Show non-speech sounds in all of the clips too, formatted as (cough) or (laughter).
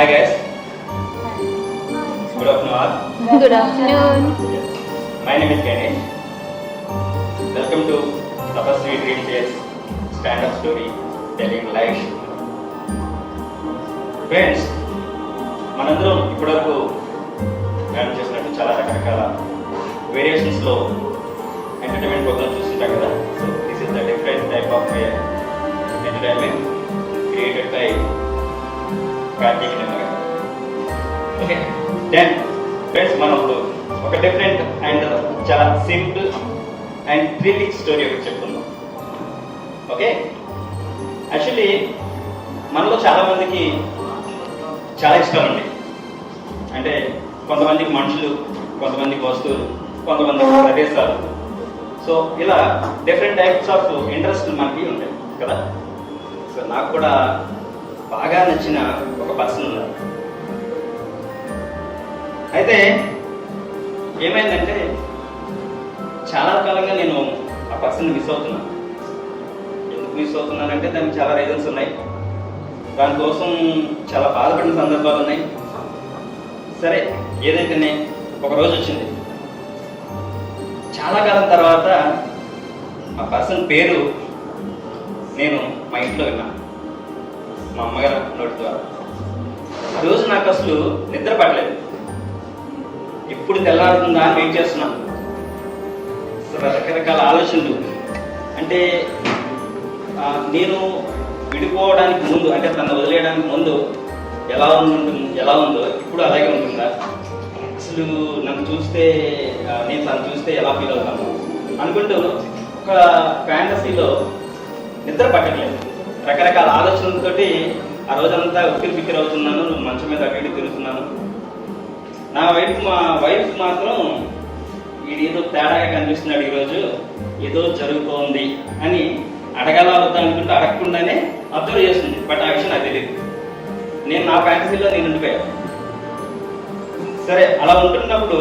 Hi guys. Good afternoon all. Good afternoon. My name is Ganesh. Welcome to Tapasri Dream Tales stand-up story telling live. Friends మనందరం ఇప్పటివరకు dance చేసినట్టు చాలా రకరకాల వేరియేషన్స్లో entertainment programme చూస్తుంటాం కదా so this is the different type of entertainment created by Karthik okay then friends మనం ఒక different and చాలా సింపుల్ అండ్ థ్రిల్లింగ్ స్టోరీ ఒకటి చెప్తున్నాం ఓకే యాక్చువల్లీ మనలో చాలా మందికి చాలా ఇష్టం అండి. అంటే కొంతమందికి మనుషులు కొంతమందికి వస్తువులు కొంతమందికి ప్రదేశాలు. సో ఇలా డిఫరెంట్ టైప్స్ ఆఫ్ ఇంట్రెస్ట్ మనకి ఉంటాయి కదా? సో నాకు కూడా బాగా నచ్చిన ఒక పర్సన్ ఉన్నారు. అయితే ఏమైందంటే చాలా కాలంగా నేను ఆ పర్సన్ మిస్ అవుతున్నాను. ఎందుకు మిస్ అవుతున్నానంటే దానికి చాలా రీజన్స్ ఉన్నాయి. దానికోసం చాలా బాధపడిన సందర్భాలు ఉన్నాయి. సరే ఏదైతేనే ఒక రోజు వచ్చింది. చాలా కాలం తర్వాత ఆ పర్సన్ పేరు నేను మా ఇంట్లో విన్నాను. మా అమ్మగారు నోటి ద్వారా ఆ రోజు నాకు అసలు నిద్ర పడలేదు ఎప్పుడు తెల్లారుతుందా అని వెయిట్ చేస్తున్నాను. అసలు రకరకాల ఆలోచనలు. అంటే నేను విడిపోవడానికి ముందు అంటే తను వదిలేయడానికి ముందు ఎలా ఉంటుంది ఎలా ఉందో ఇప్పుడు అలాగే ఉంటుందా అసలు నన్ను చూస్తే నేను తను చూస్తే ఎలా ఫీల్ అవుతాను? అనుకుంటూ ఒక ఫ్యాంటసీలో నిద్ర పట్టట్లేదు. రకరకాల ఆలోచనలతోటి ఆ రోజంతా ఉక్కిరి బిక్కిరి అవుతున్నాను మంచం మీద అక్కడికి తిరుగుతున్నాను. నా వైఫ్ మా వైఫ్ మాత్రం వీడు ఏదో తేడాగా కనిపిస్తున్నాడు ఈరోజు ఏదో జరుగుతోంది అని అడగాల వద్దా అనుకుంటే అడగకుండానే అబ్జర్వ్ చేస్తుంది. బట్ ఆ విషయం నాకు తెలియదు నేను నా ఫ్యాంటసీలో నేను ఉండిపోయాను. సరే అలా ఉంటున్నప్పుడు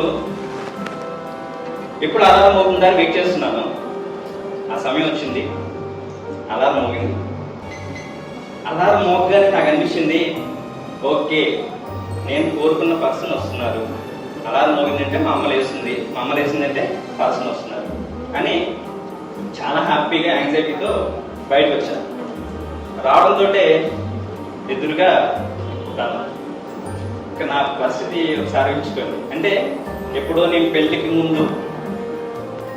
ఎప్పుడు అలారం అవుతుందని వెయిట్ చేస్తున్నాను. ఆ సమయం వచ్చింది. అలారం మోగింది. అలారం మోగ్గానే నాకు అనిపించింది ఓకే నేను కోరుకున్న పర్సన్ వస్తున్నారు. అలారం మోగిందంటే మా అమ్మ లేస్తుంది. మా అమ్మ లేచిందంటే పర్సన్ వస్తున్నారు. అని చాలా హ్యాపీగా యాంగ్జైటీతో బయటకు వచ్చాను రావడంతో ఎదురుగా తను. ఇక నా పరిస్థితి ఒకసారి ఉంచుకోండి అంటే ఎప్పుడో నేను పెళ్ళికి ముందు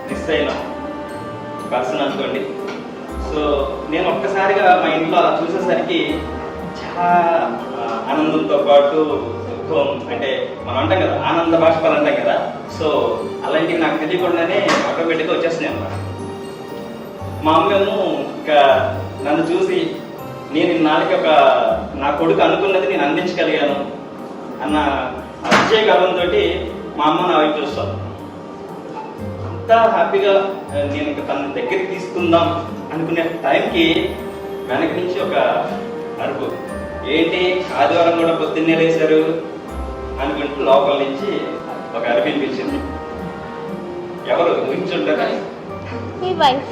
మిస్ అయినా పర్సన్ అనుకోండి. సో నేను ఒక్కసారిగా మా ఇంట్లో అలా చూసేసరికి చాలా ఆనందంతో పాటు దుఃఖం అంటే మనం అంటాం కదా ఆనంద బాష్పాలు అంటాం కదా. సో అలాంటివి నాకు తెలియకుండానే ఆటోమేటిక్గా వచ్చేస్తున్నాయి అన్నమాట. మా అమ్మేమో ఇంకా నన్ను చూసి నేను ఇన్నాళ్ళకి ఒక నా కొడుకు అనుకున్నది నేను అందించగలిగాను అన్న అతిశయ గర్వంతో మా అమ్మ నా వైపు చూస్తాను అంతా హ్యాపీగా నేను ఇంకా తన దగ్గరికి తీసుకుందాం అనుకునే టైంకి వెనక నుంచి ఒక అరుపు. ఏంటి? ఆదివారం కూడా పొద్దున్నే లేశారు అనుకుంటూ లోపల నుంచి ఒక అరుపు వినిపించింది. ఎవరు? ఊహించుంటారా? మీ వైఫ్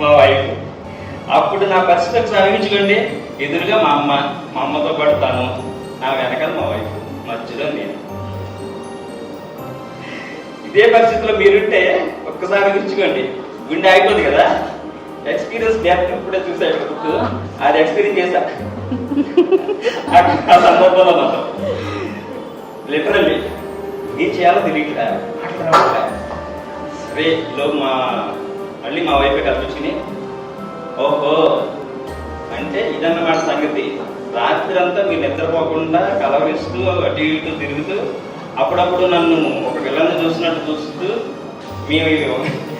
మా వైఫ్ అప్పుడు నా పరిస్థితి ఒకసారి ఊహించుకోండి ఎదురుగా మా అమ్మ మా అమ్మతో పాటు తాను నా వెనకాల మా వైఫ్ మధ్యలో నేను. ఇదే పరిస్థితిలో మీరుంటే ఒక్కసారి ఊహించుకోండి గుండె ఆగిపోదు కదా? ఎక్స్పీరియన్స్ గ్యాప్ ఇప్పుడే చూసాడు బుక్ అది ఎక్స్పీరియన్స్ చేశా ఆ- సందర్భంలో మాత్రం లిటరల్లీ ఏం చేయాలో తెలియట్లే. మాటలు సరే లో మా మళ్ళీ మా వైపు కల్పించుకుని ఓహో అంటే ఇదన్నమాట సంగతి. రాత్రి అంతా మీరు నిద్రపోకుండా కలవరిస్తూ అటు ఇటు తిరుగుతూ అప్పుడప్పుడు నన్ను ఒక పిల్లల్ని చూసినట్టు చూస్తూ మీ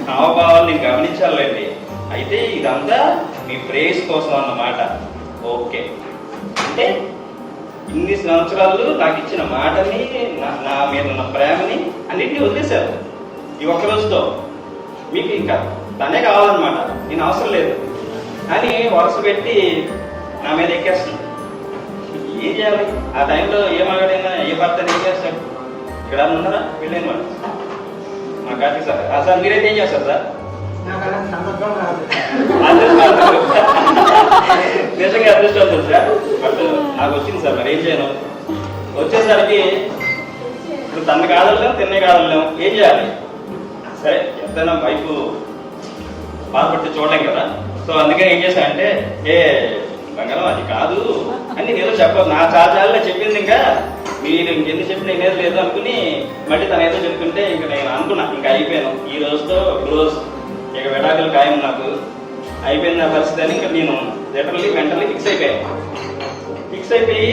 హావభావాలు నేను గమనించాలండి. అయితే ఇదంతా మీ ప్రేస్ కోసం అన్నమాట. ఓకే. అంటే ఇన్ని సంవత్సరాలు నాకు ఇచ్చిన మాటని నా- నా మీద ఉన్న ప్రేమని అన్నింటినీ వదిలేశారు. ఈ ఒక్క రోజుతో మీకు ఇంకా తనే కావాలన్నమాట. నేను అవసరం లేదు. అని వరుస పెట్టి నా మీద ఎక్కేస్తుంది ఏం చేయాలి? ఆ టైంలో ఏ మగాడైనా ఏ భర్త ఏం చేస్తాడు? ఇక్కడ ఉన్నారా? వెళ్ళేది మాట మా కార్తీక్ సార్. సార్ మీరైతే ఏం చేస్తారు సార్? నిజంగా అదృష్టం సార్ బట్ నాకు వచ్చింది సార్ మరి ఏం చేయను? వచ్చేసరికి ఇప్పుడు తను కాదలేం తిన్నే కాదలేం ఏం చేయాలి? సరే ఎంతైనా వైఫ్ బాధపడితే చూడలేం కదా? సో అందుకని ఏం చేశానంటే ఏ బంగారం అది కాదు అని నేను చెప్పదు నా చాచాల్లో చెప్పింది ఇంకా మీరు ఇంకెన్ని చెప్పినా నేనేది లేదు అనుకుని మళ్ళీ తను ఏదో చెప్తుంటే ఇంక నేను అనుకున్నా ఇంకా అయిపోయాను. ఈ రోజుతో రోజు ఇక విడాకులు ఖాయం నాకు అయిపోయిన నా పరిస్థితి అని ఇంకా నేను లిటరల్లీ మెంటల్లీ ఫిక్స్ అయిపోయాను. ఫిక్స్ అయిపోయి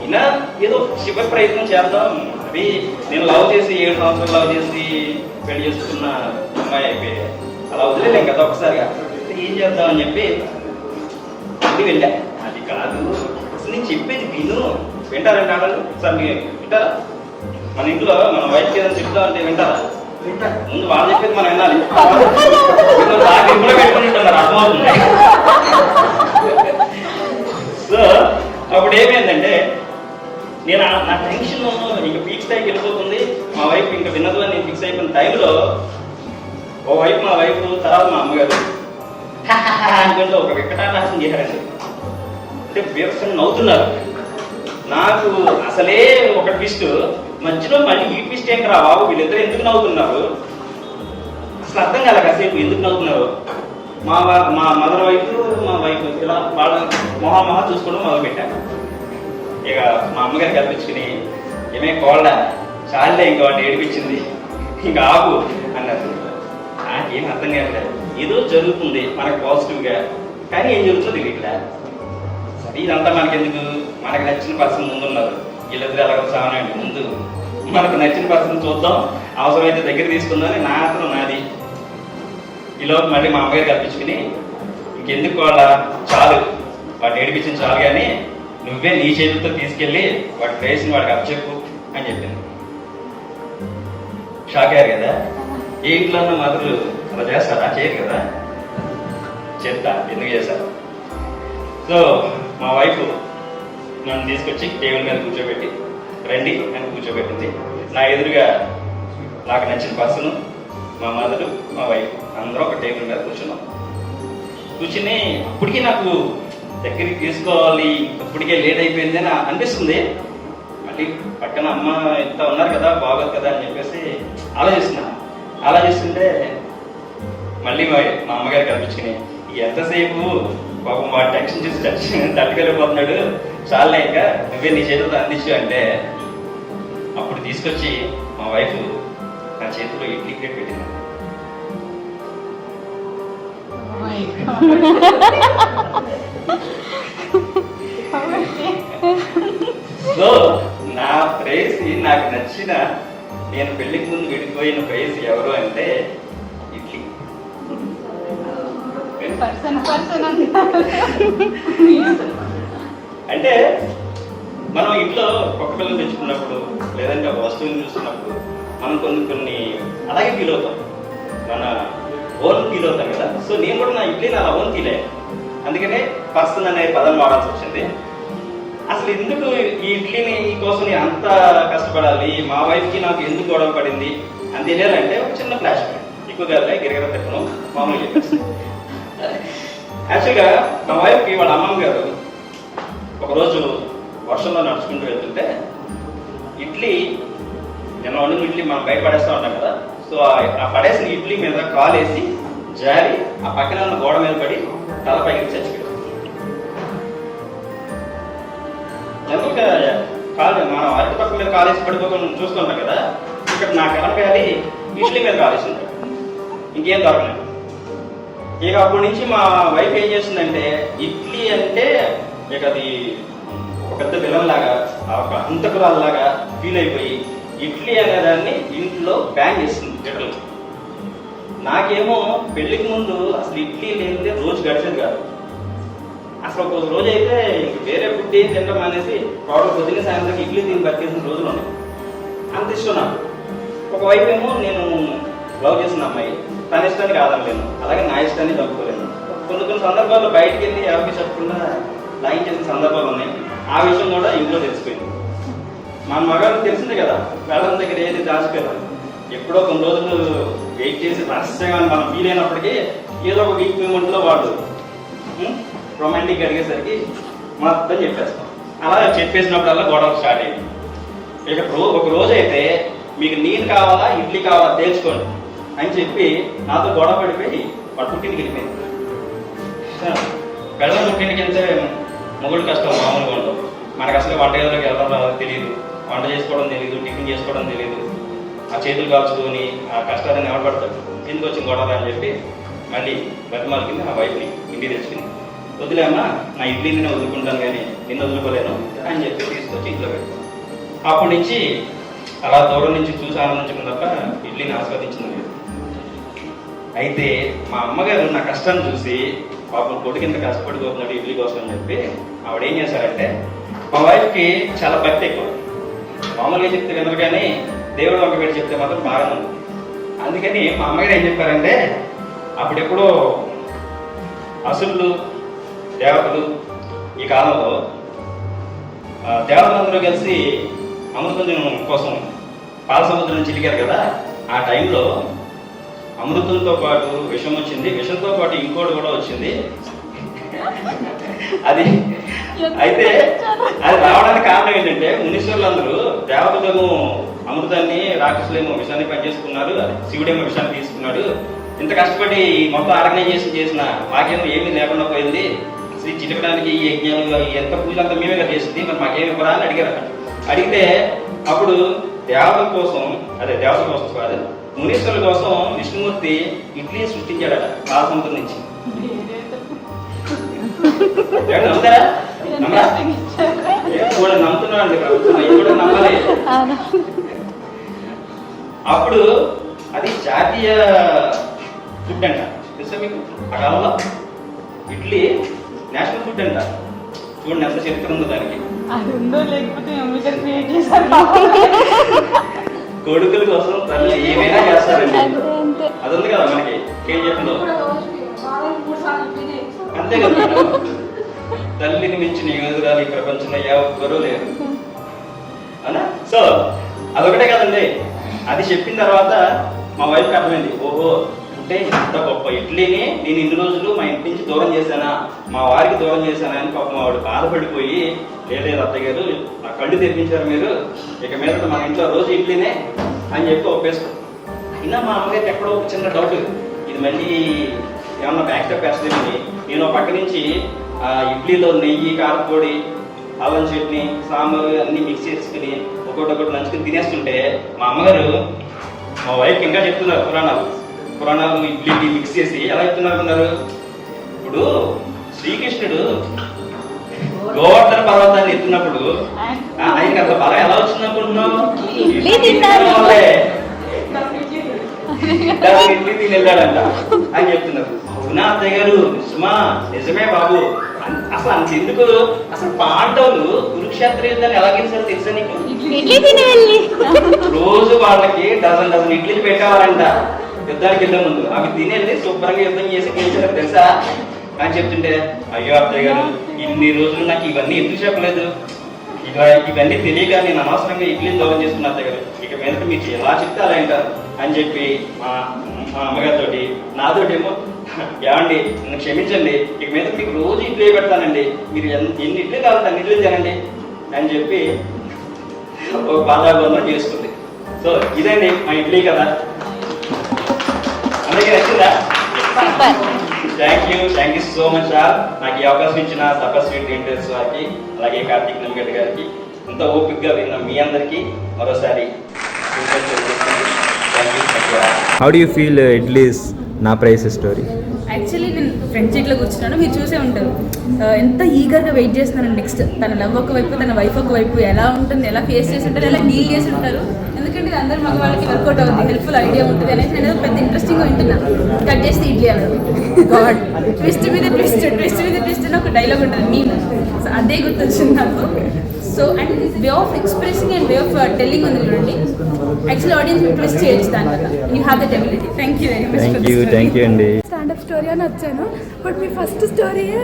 అయినా ఏదో శివ ప్రయత్నం చేద్దాం. అది నేను లవ్ చేసి ఏడు సంవత్సరాలు లవ్ చేసి పెళ్ళి చేసుకున్న అమ్మాయి అయిపోయి అలా వదిలేదు కదా ఒకసారిగా ఏం చేద్దాం అని చెప్పి అది వెళ్ళా. అది కాదు. అసలు నేను చెప్పేది విను. వింటారంటే ఆడలు సార్ మీరు వింటారా? మన ఇంట్లో మన వైఫ్ ఏదైనా చెప్తా అంటే వింటారా? ముందు వాళ్ళు చెప్పేది మనం వెళ్ళాలి బాగా ఇంట్లో పెట్టుకుని ఉంటున్నారు అర్థమవుతుంది సో అప్పుడు ఏమైందంటే నేను నా టెన్షన్ ఇంకా పీక్ స్థాయికి వెళ్ళిపోతుంది మా వైఫ్ ఇంకా వినదు అని ఫిక్స్ అయిపోయిన టైంలో ఓ వైపు మా వైఫ్ తర్వాత మా అమ్మగారు అనుకుంటే ఒక వికటానాశం చేశారండి. అంటే బీభత్సంగా నవ్వుతున్నారు. నాకు అసలే ఒక ట్విస్ట్ మధ్యలో మళ్ళీ ఈ మిస్టేక్ రా బాబు వీళ్ళిద్దరు ఎందుకు నవ్వుతున్నారు? అసలు అర్థం కాలే కాసేపు ఎందుకు నవ్వుతున్నారు? మా మా మదర్ వైఫ్ మా వైఫ్ ఇలా వాళ్ళ మొహా మొహా చూసుకోవడం మొదలు పెట్టాను ఇక మా అమ్మగారు కల్పించుకుని ఏమే కోళ్ళ చాలే ఇంకా వాడిని ఏడిపించింది. ఇంకా ఆగు అన్నారు. నాకేం అర్థం కావట్లేదు ఏదో జరుగుతుంది మనకు పాజిటివ్గా కానీ ఏం జరుగుతుంది తెలియట్లే. సరే ఇదంతా మనకెందుకు? మనకు నచ్చిన పర్సన్ ముందున్నారు. వీళ్ళిద్దరు ఎలాగో సామానండి ముందు మనకు నచ్చిన పర్సన్ చూద్దాం. అవసరమైతే దగ్గర తీసుకుందామని నా అతను నాది. ఈలోపు మళ్ళీ మా అమ్మగారు కల్పించుకుని ఇంకెందుకు వాళ్ళ? చాలు. వాడిని ఏడిపించిన చాలు కానీ నువ్వే నీ చేతులతో తీసుకెళ్ళి వాడి ప్లేస్ని వాడికి అప్పచెప్పు అని చెప్పింది. షాక్ అయ్యారు కదా? ఏ ఇంట్లో ఉన్న మదరు అలా చేస్తారా? చేయరు కదా? చెప్తా. ఎందుకు చేశారు సో మా వైఫ్ నన్ను తీసుకొచ్చి టేబుల్ మీద కూర్చోబెట్టి రండి అని కూర్చోబెట్టింది. నా ఎదురుగా నాకు నచ్చిన పర్సన్ మా మదరు మా వైఫ్. అందరూ ఒక టేబుల్ మీద కూర్చున్నాం. కూర్చుని అప్పటికీ నాకు దగ్గరికి తీసుకోవాలి అప్పటికే లేట్ అయిపోయింది అని అనిపిస్తుంది. మళ్ళీ పక్కన అమ్మ ఇంత ఉన్నారు కదా బాగోదు కదా అని చెప్పేసి ఆలోచిస్తున్నా. ఆలోచిస్తుంటే మళ్ళీ మా మా అమ్మగారు కనిపించుకుని ఎంతసేపు? పాపం మా టెన్షన్ చూసి టెన్షన్ తట్టుకెళ్ళిపోతున్నాడు చాలా ఇంకా నువ్వే నీ చేతులతో అందించు అంటే అప్పుడు తీసుకొచ్చి మా వైఫ్ నా చేతిలో ఇడ్లీ ప్లేట్ పెట్టింది. సో నా ప్రేసి నాకు నచ్చిన నేను పెళ్ళికి ముందు విడిపోయిన ప్రేసి ఎవరు అంటే ఇడ్లీ. అంటే మనం ఇంట్లో కుక్క పిల్లలు తెచ్చుకున్నప్పుడు లేదంటే ఒక వస్తువుని చూస్తున్నప్పుడు మనం కొన్ని కొన్ని అలాగే ఫీల్ అవుతాం. మన ఓన్ ఫీల్ అవుతాం కదా. సో నేను కూడా నా ఇడ్లీని అలా ఓన్ ఫీల్ అయ్యాను అందుకనే పర్సన్ అనే పదం వాడాల్సి వచ్చింది. అసలు ఎందుకు ఈ ఇడ్లీని కోసం నేను అంత కష్టపడాలి? మా వైఫ్కి నాకు ఎందుకు గొడవ పడింది? అని తెలియాలంటే ఒక చిన్న ఫ్లాష్ ఎక్కువగా గిరగిర తిప్పను మామూలుగా యాక్చువల్గా మా వైఫ్కి వాళ్ళ అమ్మమ్మ గారు ఒకరోజు వర్షంలో నడుచుకుంటూ వెళ్తుంటే ఇడ్లీ నిన్న వండిన ఇడ్లీ మనం బయట పడేస్తా ఉంటాం కదా. సో ఆ- పడేసిన ఇడ్లీ మీద కాలు వేసి జారి ఆ పక్కన ఉన్న గోడ మీద పడి తల పైకి చచ్చిపోయాడు ఎందుకంటే కాలు మనం అరటి పక్క మీద కాలేసి పడిపోతాం చూస్తుంటాం కదా. ఇక్కడ నా కనకాలి ఇడ్లీ మీద కాలేసింది ఇంకేం దొరకలేదు ఇక అప్పటి నుంచి మా వైఫ్ ఏం చేస్తుందంటే ఇడ్లీ అంటే ఇక అది పెద్ద విలన్ లాగా ఆ ఒక హంతకురాల్లాగా ఫీల్ అయిపోయి ఇడ్లీ అనే దాన్ని ఇంట్లో బ్యాన్ చేస్తుంది జడలు నాకేమో పెళ్ళికి ముందు అసలు ఇడ్లీ లేనిదే రోజు గడిచేది కాదు. అసలు ఒక రోజు అయితే ఇంక వేరే ఫుడ్ ఏం తినడం అనేసి పౌడర్ పొద్దున్న సాయంత్రం ఇడ్లీ తిని బతికేసిన రోజులు ఉన్నాయి. అంత ఇష్టం నాకు. ఒకవైపు ఏమో నేను లవ్ చేసిన అమ్మాయి. తన ఇష్టాన్ని కాదనలేను అలాగే నా ఇష్టాన్ని తప్పుకోలేను కొన్ని కొన్ని సందర్భాల్లో బయటకెళ్ళి వెళ్ళి ఎవరికి చెప్పకుండా లైన్ చేసిన సందర్భాలు ఉన్నాయి. ఆ విషయం కూడా ఇంట్లో తెలిసిపోయింది. మన మగారు తెలిసిందే కదా వేళం దగ్గర ఏది దాచిపోయారు ఎప్పుడో కొన్ని రోజులు వెయిట్ చేసి రహస్యంగా మనం ఫీల్ అయినప్పటికీ ఏదో ఒక వీక్ మూమెంట్లో రొమాంటిక్ అడిగేసరికి మొత్తం చెప్పేస్తాం అలా చెప్పేసినప్పుడల్లా గొడవ స్టార్ట్ అయింది. ఇక రో ఒక రోజు అయితే మీకు నీళ్ళు కావాలా ఇడ్లీ కావాలా తేల్చుకోండి అని చెప్పి నాతో గొడవ పడిపోయి వాడు పుట్టింటికి వెళ్ళిపోయింది పిల్లలు పుట్టింటికి వెళ్తే మొగుడు కష్టం మామూలుగా ఉండవు మనకు అసలు వంట గదిలోకి వెళ్ళడం తెలియదు వంట చేసుకోవడం తెలియదు టిఫిన్ చేసుకోవడం తెలియదు ఆ చేతులు కాల్చుకొని ఆ కష్టాలను ఎవరు ఎందుకు వచ్చిన గొడవ అని చెప్పి మళ్ళీ బతిమాలకింది ఆ వైఫ్ని ఇంటికి తెచ్చుకుంది. వదిలేమ్మా నా ఇడ్లీని నేను వదులుకుంటాను కానీ నిన్ను వదులుకోలేను అని చెప్పి తీసుకొచ్చి ఇంట్లో పెట్టాను అప్పటి నుంచి అలా దూరం నుంచి చూసి ఆనందించుకున్న తప్ప ఇడ్లీని ఆస్వాదించింది లేదు. అయితే మా అమ్మగారు నా కష్టాన్ని చూసి పాపం కొడుకు ఇంత కష్టపడిపోతున్నాడు ఇడ్లీ కోసం అని చెప్పి ఆవిడ ఏం చేశారంటే మా వైఫ్కి చాలా భక్తి ఎక్కువ. మామూలుగా చెప్తే వినరు కానీ దేవుడు ఒక చెప్తే మాత్రం బాగా అందుకని మా అమ్మగారు ఏం చెప్పారంటే అప్పుడెప్పుడో అసురులు దేవతలు ఈ కాలంలో దేవతలందరూ కలిసి అమృతం కోసం పాల సముద్రం చిలికారు కదా ఆ టైంలో అమృతంతో పాటు విషం వచ్చింది. విషంతో పాటు ఇంకోటి కూడా వచ్చింది. అది అయితే అది రావడానికి కారణం ఏంటంటే మునీశ్వరులందరూ దేవతలేమో అమృతాన్ని రాక్షసులేమో విషాన్ని పనిచేసుకున్నారు శివుడేమో విషాన్ని తీసుకున్నాడు. ఇంత కష్టపడి ఈ మొత్తం ఆర్గనైజేషన్ చేసిన మాకేమో ఏమీ లేకుండా పోయింది. శ్రీ చిటకడానికి ఈ యజ్ఞాలు ఎంత పూజ అంతా మేమే కదా చేసింది. మరి మాకేమి ఇవ్వరా అని అడిగారు అడిగితే అప్పుడు దేవతల కోసం అదే దేవతల కోసం కాదు మునీశ్వరుల కోసం విష్ణుమూర్తి ఇడ్లీ సృష్టించాడట పాలసముద్రం నుంచి. నమ్ముతారా? కూడా నమ్ముతున్నాడు కూడా అప్పుడు అది జాతీయ ఫుడ్ అంట. తెలుసా మీకు? ఆ కాలంలో ఇడ్లీ నేషనల్ ఫుడ్ అంట. చూడండి ఎంత చరిత్ర ఉందో దానికి. అది ఉందో లేకపోతే క్రియేట్ చేశారు కొడుకుల కోసం తల్లి ఏమైనా చేస్తారండి అది ఉంది కదా మనకి. కేజీఎఫ్లో అంతే కదా? తల్లిని మించిన యోధురాలు ఈ ప్రపంచంలో ఎవరు లేరు. అవునా? సో అదొకటే కదండి. అది చెప్పిన తర్వాత మా వైఫ్కి అర్థమైంది ఓహో అంటే ఎంత గొప్ప. ఇడ్లీని నేను ఇన్ని రోజులు మా ఇంటి నుంచి దూరం చేశానా? మా వారికి దూరం చేశానా అని పాపం వాడు బాధపడిపోయి లేదు అత్తయ్య గారు నా కళ్ళు తెప్పించారు మీరు. ఇక మీద మా ఇంట్లో రోజు ఇడ్లీనే అని చెప్పి ఒప్పేసుకో అయినా మా అమ్మగారికి ఎక్కడో ఒక చిన్న డౌట్ ఇది మళ్ళీ ఏమన్నా బ్యాక్ స్టెప్ నేను పక్క నుంచి ఆ ఇడ్లీలో నెయ్యి కారపొడి అల్లం చట్నీ సాంబార్ అన్ని మిక్స్ చేసుకుని ఒక్కొక్కటి ఒకటి నంచుకుని తినేస్తుంటే మా అమ్మగారు మా వైఫ్ ఇంకా చెప్తున్నారు పురాణాలు పురాణాలు ఇడ్లీకి మిక్స్ చేసి ఎలా అనుకున్నారు ఇప్పుడు శ్రీకృష్ణుడు గోవర్ధన పర్వతాన్ని ఎత్తున్నప్పుడు ఆయనకి అంత బలం ఎలా వచ్చింది అనుకుంటున్నావు? ఇడ్లీ ఇడ్లీ (laughs) తిని వెళ్ళాడంట. అని చెప్తున్నారు అవునా అత్తయ్య గారు? నిజమా? నిజమే బాబు. అసలు అంత ఎందుకు? అసలు పాండవులు కురుక్షేత్ర యుద్ధాన్ని ఎలా గెలిచారో తెలుసా నీకు? ఇడ్లీ రోజు వాళ్ళకి డజన్ డజన్ ఇడ్లీలు పెట్టేవారంట. యుద్ధానికి వెళ్ళే ముందు. అవి తినేది శుభ్రంగా యుద్ధం చేసి గెలిచారు తెలుసా? అని చెప్తుంటే అయ్యో అత్తయ్య గారు ఇన్ని రోజులు నాకు ఇవన్నీ ఎందుకు చెప్పలేదు? ఇక ఇవన్నీ తెలియక నేను అనవసరంగా ఇడ్లీ దూరం చేసుకున్నా అత్తయ్య గారు. ఇక మీదట మీకు ఎలా చెప్తే అలా వింటారు అని చెప్పి మా మా అమ్మగారితోటి నాతోటేమో ఏమండి నన్ను క్షమించండి ఇక మీద మీకు రోజు ఇడ్లీ పెడతానండి. మీరు ఎన్ని ఎన్ని ఇడ్లీ కావాలి అన్ని ఇడ్లీ తినండి. అని చెప్పి ఒక బాధాబంధం చేసుకుంది సో ఇదండి మా ఇడ్లీ కదా. అందరికీ నచ్చిందా super thank you thank you so much sir నాకు ఈ అవకాశం ఇచ్చిన తపస్వి డీటెయిల్స్ వారికి అలాగే కార్తీక్ నమ్గడ్ గారికి ఇంత ఓపికగా విన్న మీ అందరికీ మరోసారి how do you feel idlis నా ప్రైస్ స్టోరీ? యాక్చువల్లీ నేను ఫ్రంట్ సీట్లో కూర్చున్నాను. మీరు చూసే ఉంటారు. ఆ, ఎంత ఈగర్గా వెయిట్ చేస్తున్నాను. నెక్స్ట్ తన లవ్ ఒక వైపు తన వైఫ్ ఒక వైపు ఎలా ఉంటుంది ఎలా ఫేస్ చేసి ఉంటారు ఎలా డీల్ చేసి ఉంటారు ఎందుకంటే ఇది అందరు మగవాళ్ళకి వర్కౌట్ అవుతుంది హెల్ప్ఫుల్ ఐడియా ఉంటుంది అనేసి నేను ఏదో పెద్ద ఇంట్రెస్టింగ్గా వింటున్నా. కట్ చేసి ఇడ్లీ అన్నారు గాడ్ ట్విస్ట్ మీద ట్విస్ట్ ట్విస్ట్ మీద ట్విస్ట్ అని ఒక డైలాగ్ ఉంటుంది మీ సో అదే గుర్తొచ్చింది నాకు. So and way of expressing and way of telling ఉంది చూడండి. యాక్చువల్లీ ఆడియన్స్ ట్విస్ట్ చేయొచ్చు దానివల్ల you have that ability thank you very much thank you thank you అండి. స్టాండప్ స్టోరీ అని వచ్చాను. బట్ మీ ఫస్ట్ స్టోరీయే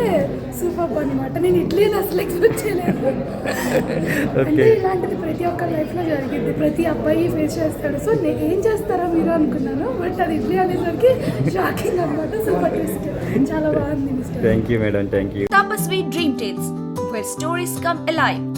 సూపర్ అనమాట నేను ఇడ్లీ అసలు ఎక్స్పెక్ట్ చేయలేదు. (laughs) అంటే ఇలాంటిది ప్రతి ఒక్క లైఫ్లో జరిగింది ప్రతి అబ్బాయి ఫేస్ చేస్తాడు. సో నేను ఏం చేస్తారో మీరు అనుకున్నాను. బట్ అది ఇడ్లీ అనేసరికి షాకింగ్ అనమాట సూపర్ ట్విస్ట్ చాలా బాగుంది thank you madam thank you Tapasvi Dream Tales, where stories come alive.